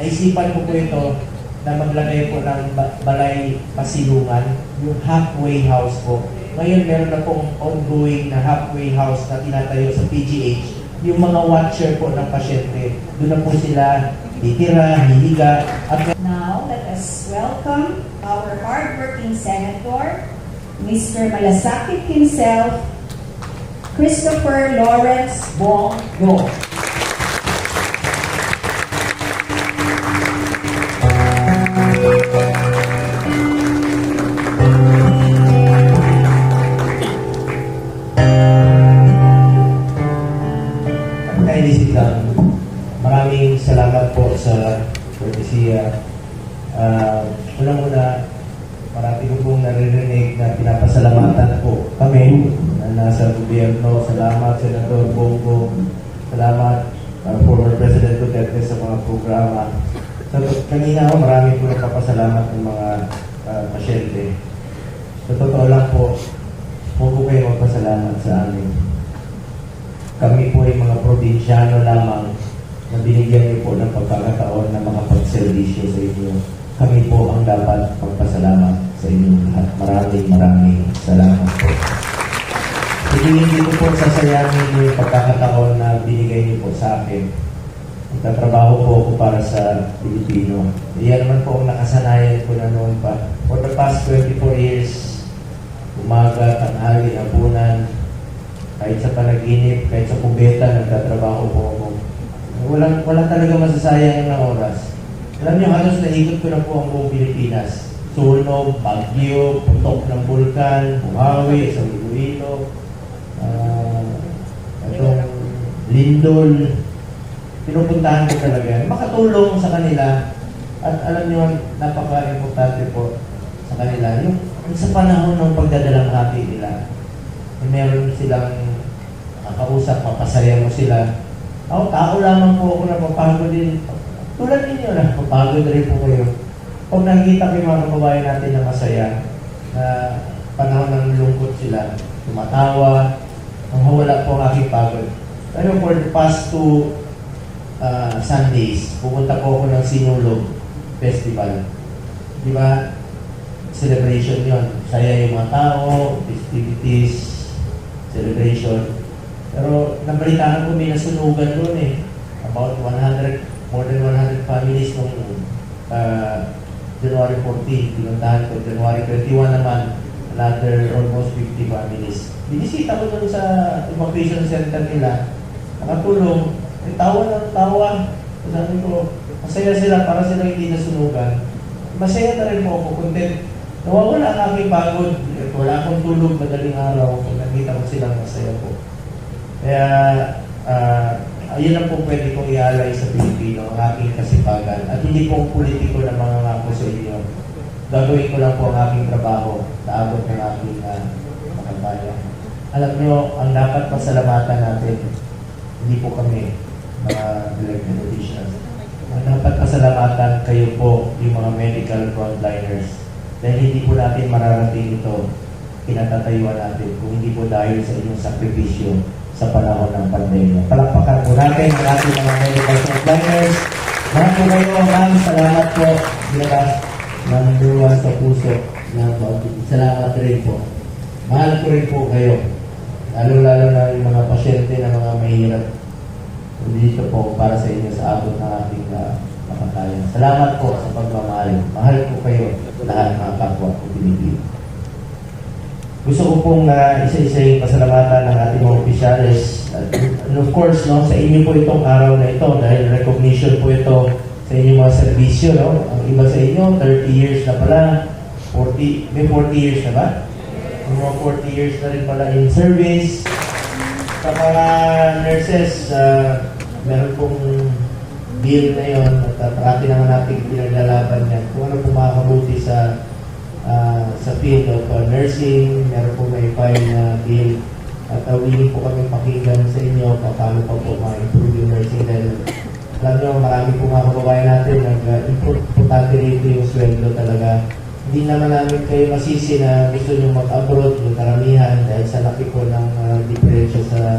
naisipan ko po ito na maglagay po ng ba- balay pasilungan, yung halfway house po. Ngayon meron na pong ongoing na halfway house na tinatayo sa PGH. Yung mga watcher po ng pasyente, doon na po sila titira, hihiga, at Now, let us welcome our hardworking Senator, Mr. Malasakit himself, Christopher Lawrence Bongo. Kainisip Senator Bongo. Salamat, uh, former President Duterte sa mga programa. So, kanina ho, marami po nagpapasalamat ng mga uh, pasyente. Sa totoo lang po, huwag po kayo magpasalamat sa amin. Kami po ay mga probinsyano lamang na binigyan niyo po ng pagkakataon na makapagservisyo sa inyo. Kami po ang dapat magpasalamat sa inyo lahat. Maraming maraming salamat po. Hindi hindi ko po sasayangin yung pagkakataon na binigay niyo po sa akin. Nagtatrabaho po ako para sa Pilipino. Iyan naman po ang nakasanayan ko na noon pa. For the past 24 years, umaga, tanghali, hapunan, kahit sa panaginip, kahit sa kubeta, nagtatrabaho po ako. Walang, walang talaga masasayang na oras. Alam niyo, halos naikot ko na po ang buong Pilipinas. Sunog, Bagyo, putok ng bulkan, Buhawi, sa Iloilo, ah, itong Lindol. Pinupuntahan ko talaga. Makatulong sa kanila. At alam niyo, napaka-importante po sa kanila. Yung, sa panahon ng pagdadalang hati nila, yung meron silang nakakausap, papasaya mo sila. Ako, tao lamang po ako na mapagod din. Tulad ninyo na, mapagod rin po kayo. Pag nakikita ko yung mga kababayan natin na masaya, na panahon ng lungkot sila, tumatawa, ang wala po ang aking pagod. Pero for the past two uh, Sundays, pupunta po ako ng Sinulog Festival. Di ba? Celebration yon. Saya yung mga tao, festivities, celebration. Pero nabalitaan ko may nasunugan doon eh. About 100, more than 100 families nung uh, January 14, pinuntahan ko. January 21 naman, another almost 50 families. Binisita ko doon sa evacuation center nila. Nakatulong. Eh, tawa ng tawa. Sabi ko, masaya sila para sila hindi nasunugan. Masaya na rin po ako, content. Nawawala ang aking pagod. Wala akong tulog madaling araw. Kung nakita ko silang masaya po. Kaya, ah, ayun lang po pwede kong ialay sa Pilipino, ang aking kasipagan. At hindi po politiko na mga ngako sa inyo. Gagawin ko lang po ang aking trabaho sa abot ng aking uh, makabaya. Alam nyo, ang dapat pasalamatan natin, hindi po kami mga elected officials. Ang dapat pasalamatan kayo po, yung mga medical frontliners. Dahil hindi po natin mararating ito, kinatatayuan natin, kung hindi po dahil sa inyong sakripisyo sa panahon ng pandemya. Palakpakan po natin ang ating mga medical frontliners. Mahal po kayo, ma'am. Salamat po. Sila number one sa puso ng. Salamat rin po. Mahal ko rin po kayo. Lalo-lalo na yung mga pasyente na mga mahirap. Dito po para sa inyo sa abot ng ating uh, makatayan. Salamat po sa pagmamahal. Mahal ko kayo lahat mga kapwa ko Pilipino. Gusto ko pong uh, isa-isa yung pasalamatan ng ating mga opisyalis. At, and of course, no, sa inyo po itong araw na ito dahil recognition po ito sa inyong mga serbisyo. No? Ang iba sa inyo, 30 years na pala. 40, may 40 years na ba? Mga 40 years na rin pala in service. Sa mga nurses, uh, meron pong bill na yon at uh, parati naman natin pinaglalaban yan. Kung ano po makakabuti sa ah, sa field of uh, nursing, meron po may file na bill at uh, willing po kami pakinggan sa inyo kung paano pa po ma-improve yung nursing dahil alam nyo, marami po mga kababayan natin nag-improve importante rito yung sweldo talaga. Hindi naman namin kayo masisi na gusto nyo mag-abroad yung karamihan dahil sa laki po ng uh, diferensya sa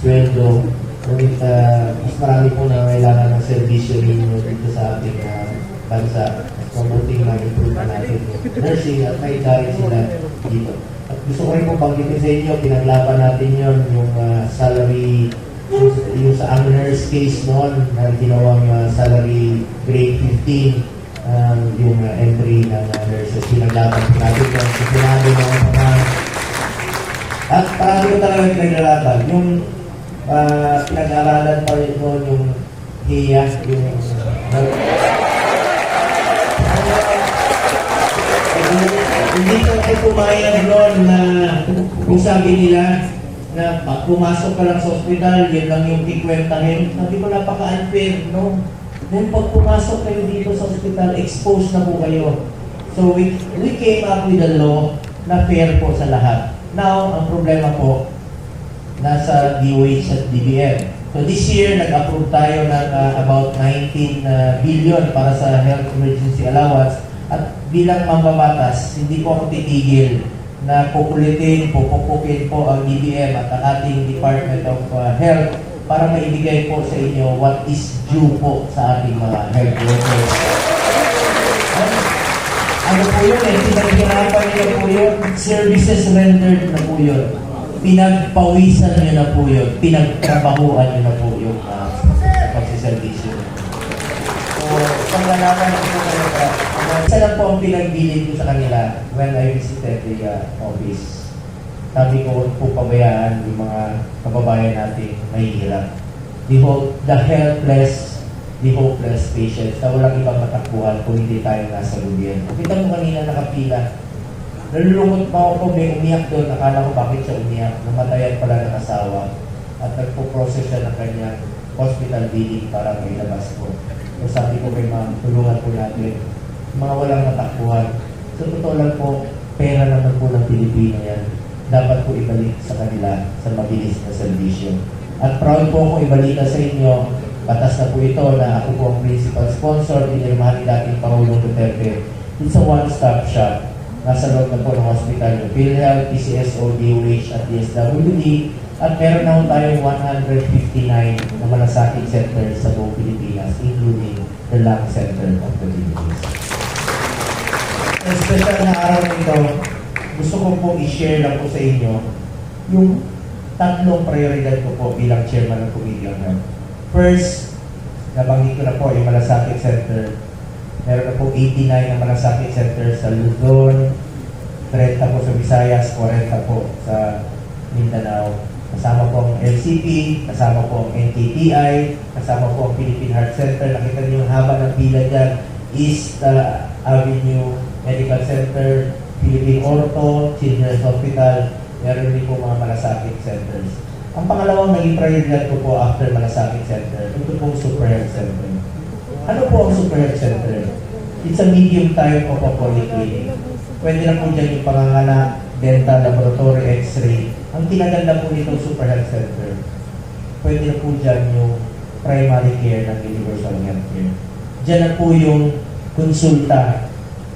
sweldo. Ngunit ah, mas marami po na kailangan ng servisyo ninyo dito sa ating ah, bansa. Mas mabuting mag-improve na natin yung nursing at may dahil sila dito. At gusto ko rin po banggitin sa inyo, pinaglaban natin yon yung ah, salary yung, yung sa ang nurse case noon na ginawang ah, salary grade 15 um, yung ah, entry ng uh, nurses. Pinaglaban po natin yun. So, sinabi ng mga at parang ko talaga yung pinaglalaban. Yung ah, pinag-aralan pa rin noon yung HIA, yung hindi ko ay pumayag noon na kung sabi nila na pag pumasok ka lang sa ospital, yun lang yung kikwentahin. Sabi ko napaka-unfair, no? Then pag pumasok kayo dito sa ospital, exposed na po kayo. So we, we came up with a law na fair po sa lahat. Now, ang problema po, nasa DOH at DBM. So this year, nag-approve tayo ng uh, about 19 uh, billion para sa health emergency allowance. At bilang mambabatas, hindi po ako titigil na kukulitin, pupupukin po ang DBM at ang ating Department of uh, Health para maibigay po sa inyo what is due po sa ating mga health workers. Ano, po yun eh, pinaghirapan niyo po yun, services rendered na po yun. Pinagpawisan niyo na po yun, pinagtrabahuan niyo na po yung uh, pagsiservisyo. So, panglalaban ko po kayo ka. Isa lang po ang pinagbilin ko sa kanila when I visited the uh, office. Sabi ko, huwag po pabayaan yung mga kababayan natin mahihirap. The, hope, the helpless, the hopeless patients na walang ibang matakbuhan kung hindi tayo nasa gobyerno. Kita mo kanina nakapila. Nalulungkot pa ako, may umiyak doon. Nakala ko bakit siya umiyak. Namatayan pala ng asawa. At nagpo-process siya ng kanyang hospital billing para may labas ko. So sabi ko kay ma'am, tulungan po natin. Mga walang natakbuhan. Sa totoo lang po, pera naman po ng Pilipino yan. Dapat po ibalik sa kanila sa mabilis na servisyo. At proud po akong ibalita sa inyo, batas na po ito na ako po ang principal sponsor, pinirmahan ni dating Pangulong Duterte. It's a one-stop shop. Nasa loob na po ng hospital yung PhilHealth, PCSO, DOH at DSWD. At meron na tayong 159 na malasakit centers sa buong Pilipinas, including the lung center of the Philippines. Special na araw nito, gusto ko po i-share lang po sa inyo yung tatlong prioridad ko po bilang chairman ng Committee on Health. First, nabanggit ko na po yung Malasakit Center. Meron na po 89 na Malasakit Center sa Luzon, 30 po sa Visayas, 40 po sa Mindanao. Kasama po ang LCP, kasama po ang NKTI, kasama po ang Philippine Heart Center. Nakita niyo yung haba ng pila dyan. East uh, Avenue Medical Center, Philippine Ortho, Children's Hospital, meron din po mga malasakit centers. Ang pangalawang naging prioridad ko po after malasakit center, ito po Super Health Center. Ano po ang Super Health Center? It's a medium type of a polyclinic. Pwede na po dyan yung panganganak, dental, laboratory, x-ray. Ang kinaganda po nitong Super Health Center, pwede na po dyan yung primary care ng Universal Health Care. Dyan na po yung konsulta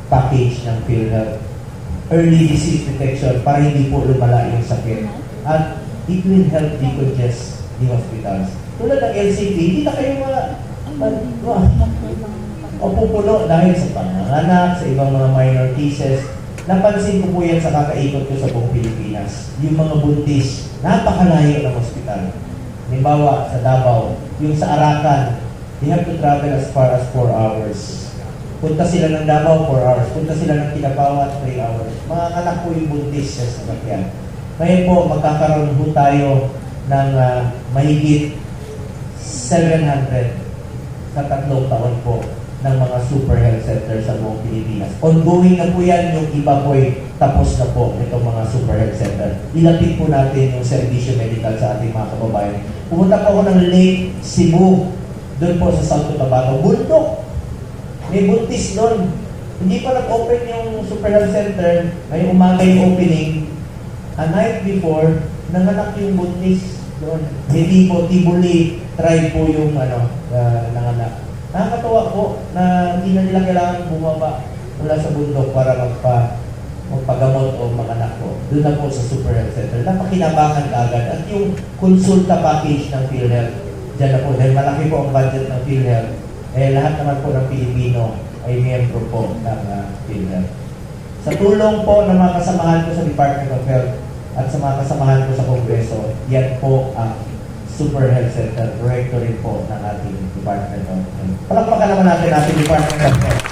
package ng PhilHealth. Early disease detection para hindi po lumala yung sakit. At it will help decongest the hospitals. Tulad ng LCT, hindi na kayo mga o pupuno dahil sa panganganak, sa ibang mga minor cases. Napansin ko po yan sa kakaikot ko sa buong Pilipinas. Yung mga buntis, napakalayo ng hospital. Halimbawa, sa Davao, yung sa Arakan, they have to travel as far as 4 hours. Punta sila ng Davao, 4 hours. Punta sila ng Kinabawa, 3 hours. Mga anak po yung buntis sa sasakyan. Ngayon po, magkakaroon po tayo ng ah, mahigit 700 sa tatlong taon po ng mga super health centers sa buong Pilipinas. Ongoing na po yan, yung iba po ay tapos na po itong mga super health center. Ilapit po natin yung servisyo medical sa ating mga kababayan. Pumunta po ako ng Lake Cebu, doon po sa South Cotabato. Bundok! May buntis doon. Hindi pa nag-open yung super health center, ngayong umaga yung opening. A night before, nanganak yung buntis doon. Hindi po, Tibuli, try po yung ano, uh, nanganak. Nakakatawa po na hindi na nila kailangan bumaba mula sa bundok para magpa, magpagamot o manganak po. Doon na po sa Super Health Center. Napakinabangan agad. At yung konsulta package ng PhilHealth, dyan na po, dahil malaki po ang budget ng PhilHealth, eh lahat naman po ng Pilipino ay miyembro po ng uh. Sa tulong po ng mga kasamahan ko sa Department of Health at sa mga kasamahan ko sa Kongreso, yan po ang Super Health Center, director rin po ng ating Department of Health. Palakpakan naman natin ating Department of Health.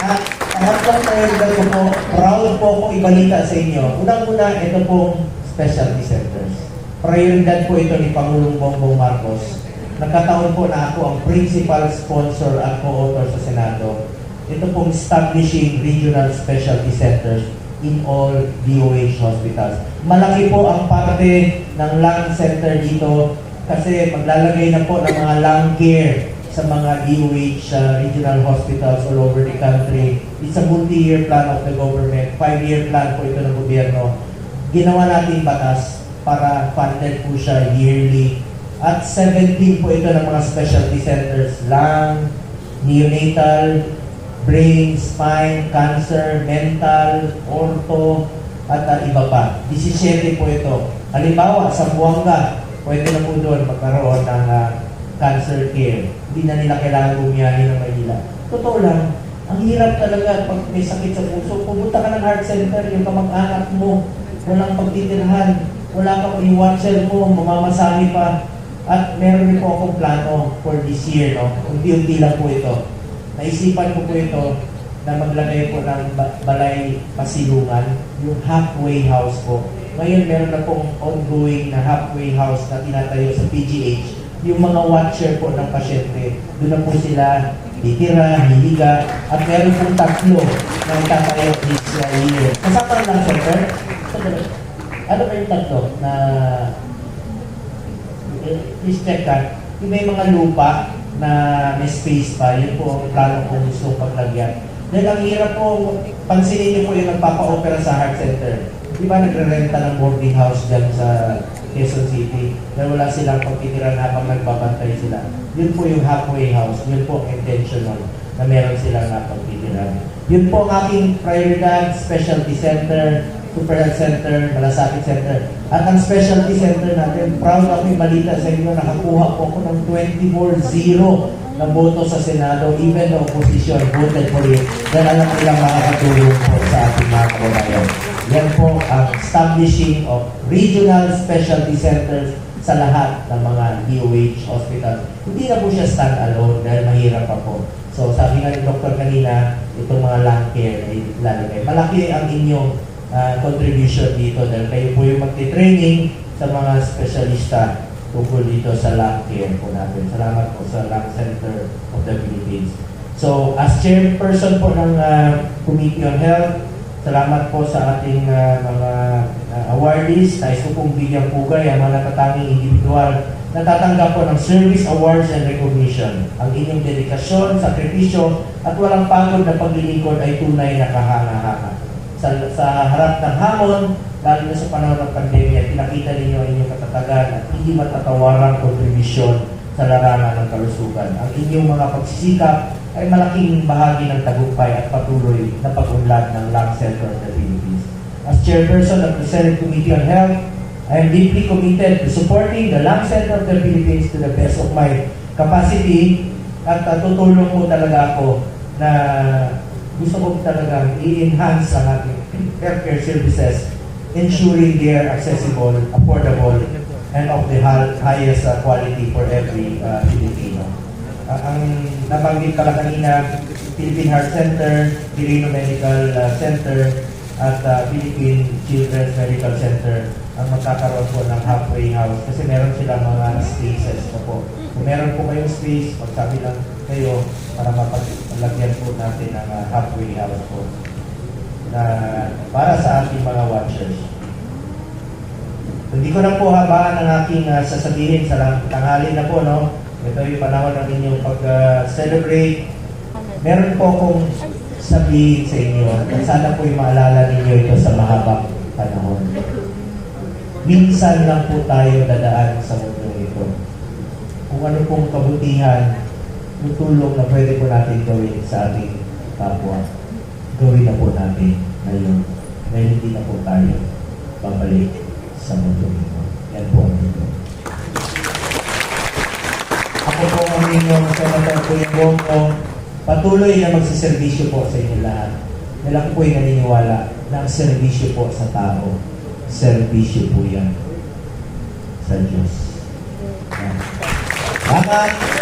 At ang hanggang ngayon ko po, proud po ako ibalita sa inyo. Unang-una, ito pong specialty centers. Prioridad po ito ni Pangulong Bongbong Marcos. Nagkataon po na ako ang principal sponsor at co-author sa Senado. Ito pong establishing regional specialty centers in all DOH hospitals. Malaki po ang parte ng lung center dito kasi maglalagay na po ng mga lung care sa mga DOH uh, regional hospitals all over the country. It's a multi-year plan of the government. Five-year plan po ito ng gobyerno. Ginawa natin batas para funded po siya yearly. At 17 po ito ng mga specialty centers. Lung, neonatal, brain, spine, cancer, mental, ortho, at uh, iba pa. 17 po ito. Halimbawa, sa Buanga, pwede na po doon magkaroon ng uh, cancer care. Hindi na nila kailangan bumiyahe ng Manila. Totoo lang, ang hirap talaga pag may sakit sa puso. Pumunta ka ng heart center, yung kamag-anak mo, walang pagtitirhan, wala kang i-watcher mo, mamamasahe pa. At meron din po akong plano for this year, no? Unti-unti lang po ito. Naisipan ko po ito na maglagay po ng ba- balay pasilungan, yung halfway house po. Ngayon meron na pong ongoing na halfway house na tinatayo sa PGH. Yung mga watcher po ng pasyente, doon na po sila titira, hihiga, at meron pong tatlo na itatayo this year. Kasama lang, center? Ano ba yung tatlo na please check that. Yung may mga lupa na may space pa, yun po ang plano kong gusto paglagyan. Dahil ang hirap po, pansinin niyo po yung nagpapa-opera sa heart center. Di ba nagre-renta ng boarding house dyan sa Quezon City dahil wala silang pagtitiran habang nagbabantay sila. Yun po yung halfway house, yun po ang intentional na meron silang napagtitiran. Yun po ang aking prioridad, specialty center, health center, malasakit center. At ang specialty center natin, proud ako yung balita sa inyo, nakakuha po ako ng 24-0 na boto sa Senado, even the opposition voted for it. Dahil alam nilang makakatulong po sa ating mga kababayan. Yan po ang establishing of regional specialty centers sa lahat ng mga DOH hospital. Hindi na po siya stand-alone dahil mahirap pa po. So sabi nga ni Dr. kanina, itong mga lung care ay lalagay. Malaki ang inyong ah, contribution dito dahil kayo po yung magti-training sa mga espesyalista tungkol dito sa lung care po natin. Salamat po sa Lung Center of the Philippines. So, as chairperson po ng ah, Committee on Health, salamat po sa ating ah, mga ah, awardees. Nais ko pong bigyang pugay ang mga natatanging individual na tatanggap po ng Service Awards and Recognition. Ang inyong dedikasyon, sakripisyo, at walang pagod na paglilingkod ay tunay na kahanga-hanga sa, sa harap ng hamon, lalo na sa panahon ng pandemya, pinakita ninyo ang inyong katatagan at hindi matatawarang kontribusyon sa larangan ng kalusugan. Ang inyong mga pagsisikap ay malaking bahagi ng tagumpay at patuloy na pag-unlad ng Lung Center of the Philippines. As chairperson of the Senate Committee on Health, I am deeply committed to supporting the Lung Center of the Philippines to the best of my capacity at uh, tutulong po talaga ako na gusto ko talagang i-enhance ang ating healthcare services, ensuring they are accessible, affordable, and of the hi- highest uh, quality for every uh, Filipino. Uh, ang nabanggit ka lang kanina, Philippine Heart Center, Quirino Medical uh, Center, at uh, Philippine Children's Medical Center ang magkakaroon po ng halfway house kasi meron silang mga spaces po. Kung meron po kayong space, magsabi lang kayo para mapaglagyan po natin ng uh, halfway house po na para sa ating mga watchers. Hindi ko na po habaan ang aking uh, sasabihin sa tanghali na po, no? Ito yung panahon ng inyong pag-celebrate. Meron po akong sabihin sa inyo at sana po yung maalala ninyo ito sa mahabang panahon. Minsan lang po tayo dadaan sa mundo ito. Kung ano pong kabutihan, tulong na pwede po natin gawin sa ating kapwa, gawin na po natin ngayon. Dahil hindi na po tayo babalik sa mundo ito. Yan po ang ito. ako po ang inyong Senator Kuya Bongo, patuloy na magsiservisyo po sa inyo lahat. Dahil ako po'y naniniwala na ang serbisyo po sa tao, serbisyo po yan sa Diyos. Salamat!